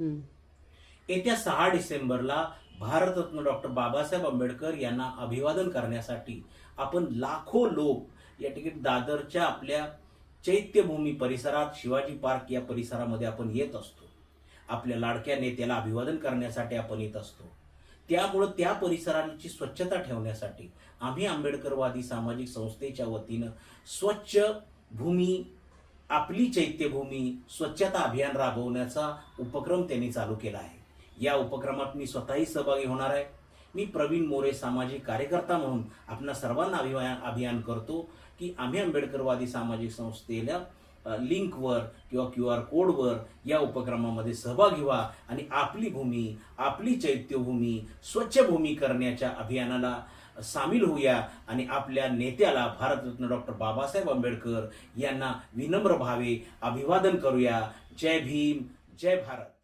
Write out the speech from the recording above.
येत्या सहा डिसेंबरला भारतरत्न डॉक्टर बाबासाहेब आंबेडकर यांना अभिवादन करण्यासाठी आपण लाखो लोक या ठिकाणी दादरच्या आपल्या चैत्यभूमी परिसरात शिवाजी पार्क या परिसरामध्ये आपण येत असतो. आपल्या लाडक्या नेत्याला अभिवादन करण्यासाठी आपण येत असतो. त्यामुळं त्या परिसराची स्वच्छता ठेवण्यासाठी आम्ही आंबेडकरवादी सामाजिक संस्थेच्या वतीनं स्वच्छ भूमी आपली चैत्यभूमी स्वच्छता अभियान राबवण्याचा उपक्रम त्यांनी चालू केला आहे. या उपक्रमात मी स्वतःही सहभागी होणार आहे. मी प्रवीण मोरे सामाजिक कार्यकर्ता म्हणून आपणा सर्वांना अभियान अभियान करतो की आम्ही आंबेडकरवादी सामाजिक संस्थेला लिंकवर किंवा क्यू आर कोडवर या उपक्रमामध्ये सहभागी व्हा आणि आपली भूमी आपली चैत्यभूमी स्वच्छ भूमी करण्याच्या अभियानाला सामील होऊया आणि आपल्या नेत्याला भारतरत्न डॉक्टर बाबासाहेब आंबेडकर यांना विनम्र भावे अभिवादन करूया. जय भीम जय भारत.